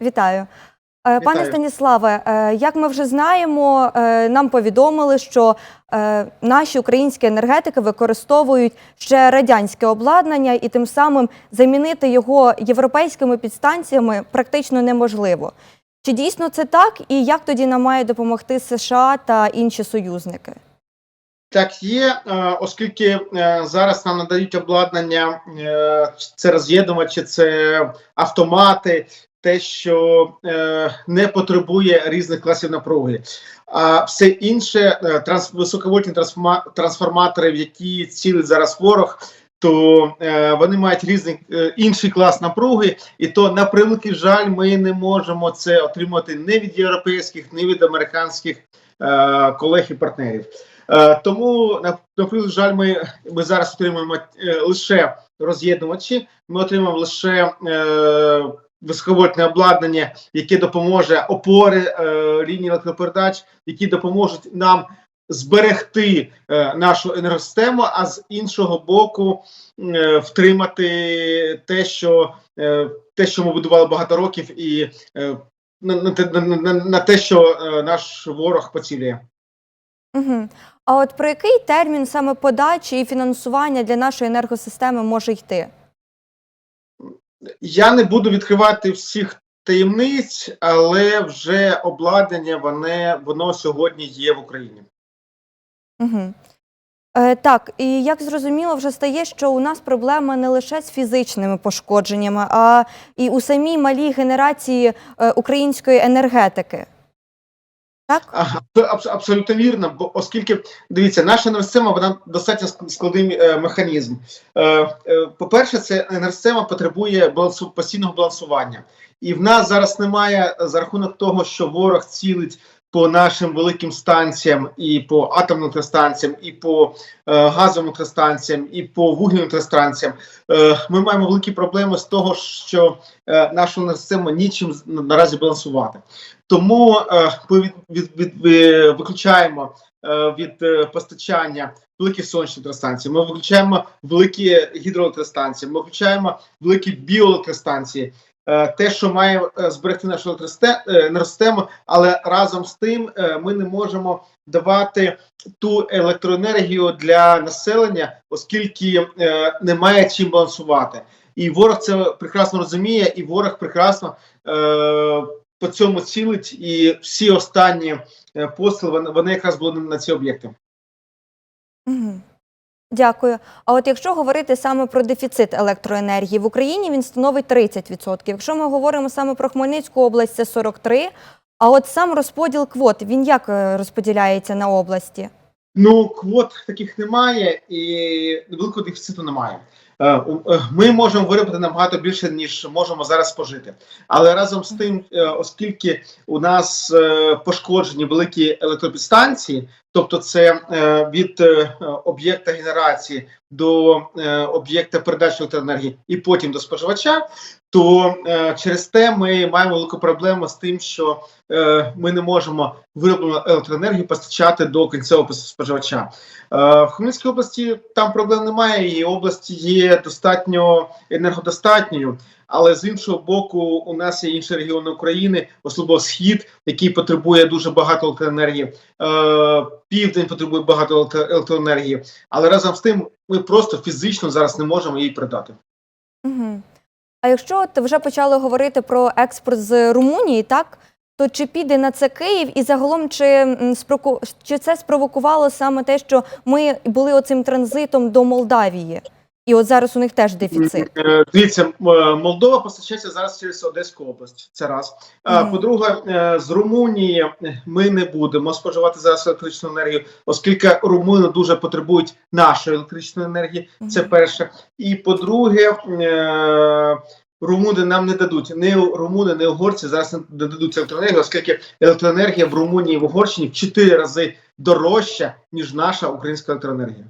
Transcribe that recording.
Вітаю. Е, Пане Станіславе, е, як ми вже знаємо, е, нам повідомили, що наші українські енергетики використовують ще радянське обладнання, і тим самим замінити його європейськими підстанціями практично неможливо. Чи дійсно це так, і як тоді нам має допомогти США та інші союзники? Так, є, оскільки зараз нам надають обладнання, це роз'єднувачі, це автомати, те, що е, не потребує різних класів напруги. А все інше, е, транс, високовольтні трансформа, трансформатори, в які цілить зараз ворог, то е, вони мають різний е, інший клас напруги, і то на превеликий жаль, ми не можемо це отримати не від європейських, не від американських е, колег і партнерів. Е, Тому на на превеликий жаль, ми, ми зараз отримуємо е, лише роз'єднувачі. Ми отримуємо лише е, високовольтне обладнання, яке допоможе опори е, лінії електропередач, які допоможуть нам зберегти е, нашу енергосистему, а з іншого боку е, втримати те, що е, те, що ми будували багато років, і е, на, на, на, на те, що е, наш ворог поцілює. Угу. А от про який термін саме подачі і фінансування для нашої енергосистеми може йти? Я не буду відкривати всіх таємниць, але вже обладнання воно, воно сьогодні є в Україні. Угу. Е, так, і як зрозуміло, вже стає, що у нас проблема не лише з фізичними пошкодженнями, а і у самій малій генерації е, української енергетики. Так? Це абсолютно вірно, бо оскільки дивіться, наша енергосистема вона достатньо ск- складний е, механізм. Е, е, по-перше, це енергосистема потребує балансу, постійного балансування, і в нас зараз немає за рахунок того, що ворог цілить по нашим великим станціям, і по атомним електростанціям, і по е, газовим електростанціям, і по вугільним електростанціям. Е, ми маємо великі проблеми з того, що е, нашу енергосистему нічим наразі балансувати. Тому е, ми від, від, від, е, виключаємо е, від е, постачання великих сонячних електростанцій, ми виключаємо великі гідроелектростанції, ми виключаємо великі біоелектростанції. Е, те, що має е, зберегти нашу е, енергосистему, але разом з тим ми не можемо давати ту електроенергію для населення, оскільки немає чим балансувати. І ворог це прекрасно розуміє, і ворог прекрасно по цьому цілить, і всі останні вони, вони якраз були на ці об'єкти. Угу. Дякую. А от якщо говорити саме про дефіцит електроенергії в Україні, він становить 30%. Якщо ми говоримо саме про Хмельницьку область, це 43%. А от сам розподіл квот, він як е, розподіляється на області? Ну, квот таких немає, і великого дефіциту немає. Е, е, Ми можемо виробити набагато більше, ніж можемо зараз спожити. Але разом з тим, е, оскільки у нас пошкоджені великі електропідстанції, тобто це від об'єкта генерації до об'єкта передачі електроенергії і потім до споживача, то е, через те ми маємо велику проблему з тим, що е, ми не можемо вироблену електроенергію постачати до кінцевого споживача. Е, В Хмельницькій області там проблем немає, і область є достатньо енергодостатньою. Але з іншого боку, у нас є інші регіони України, особливо схід, який потребує дуже багато електроенергії. Південь потребує багато електро- електроенергії. Але разом з тим, ми просто фізично зараз не можемо її передати. Угу. А якщо от вже почали говорити про експорт з Румунії, так? То чи піде на це Київ і загалом чи, чи це спровокувало саме те, що ми були оцим транзитом до Молдавії? І от зараз у них теж дефіцит. Е, Дивіться, е, Молдова постачається зараз через Одеську область. Це раз. Мгм. По-друге, з Румунії ми не будемо споживати зараз електричну енергію, оскільки румуни дуже потребують нашої електричної енергії. Це перше. І по-друге, румуни нам не дадуть. Не румуни, не угорці зараз не дадуть електроенергію, оскільки електроенергія в Румунії і в Угорщині в 4 рази дорожча, ніж наша українська електроенергія.